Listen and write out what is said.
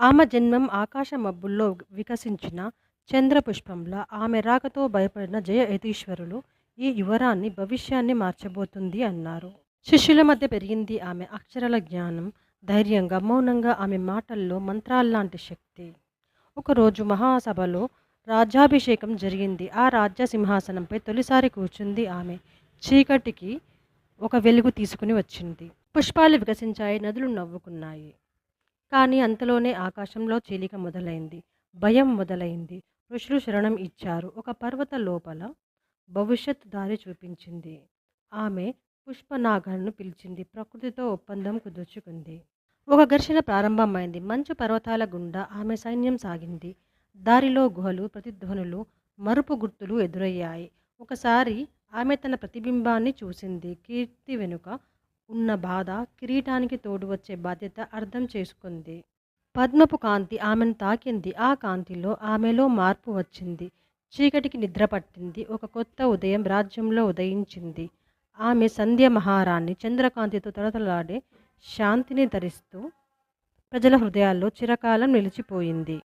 ఆమె జన్మం ఆకాశ మబ్బుల్లో వికసించిన చంద్రపుష్పంలా ఆమె రాకతో భయపడిన జయ యతీశ్వరులు ఈ యువరాన్ని భవిష్యాన్ని మార్చబోతుంది అన్నారు. శిష్యుల మధ్య పెరిగింది ఆమె అక్షరాల జ్ఞానం ధైర్యంగా మౌనంగా ఆమె మాటల్లో మంత్రాల్లాంటి శక్తి. ఒకరోజు మహాసభలో రాజ్యాభిషేకం జరిగింది. ఆ రాజ్య సింహాసనంపై తొలిసారి కూర్చుంది ఆమె. చీకటికి ఒక వెలుగు తీసుకుని వచ్చింది. పుష్పాలు వికసించాయి నదులు నవ్వుకున్నాయి. కానీ అంతలోనే ఆకాశంలో చీలిక మొదలైంది. భయం మొదలైంది. ఋషులు శరణం ఇచ్చారు. ఒక పర్వత లోపల భవిష్యత్ దారి చూపించింది. ఆమె పుష్పనాగలను పిలిచింది. ప్రకృతితో ఒప్పందం కుదుర్చుకుంది. ఒక ఘర్షణ ప్రారంభమైంది. మంచు పర్వతాల గుండా ఆమె సైన్యం సాగింది. దారిలో గుహలు ప్రతిధ్వనులు మరుపు గుర్తులు ఎదురయ్యాయి. ఒకసారి ఆమె తన ప్రతిబింబాన్ని చూసింది. కీర్తి వెనుక ఉన్న బాధ కిరీటానికి తోడు వచ్చే బాధ్యత అర్థం చేసుకుంది. పద్మపు కాంతి ఆమెను తాకింది. ఆ కాంతిలో ఆమెలో మార్పు వచ్చింది. చీకటికి నిద్ర పట్టింది. ఒక కొత్త ఉదయం రాజ్యంలో ఉదయించింది. ఆమె సంధ్య మహారాణి చంద్రకాంతితో తడతలాడే శాంతిని ధరిస్తూ ప్రజల హృదయాల్లో చిరకాలం నిలిచిపోయింది.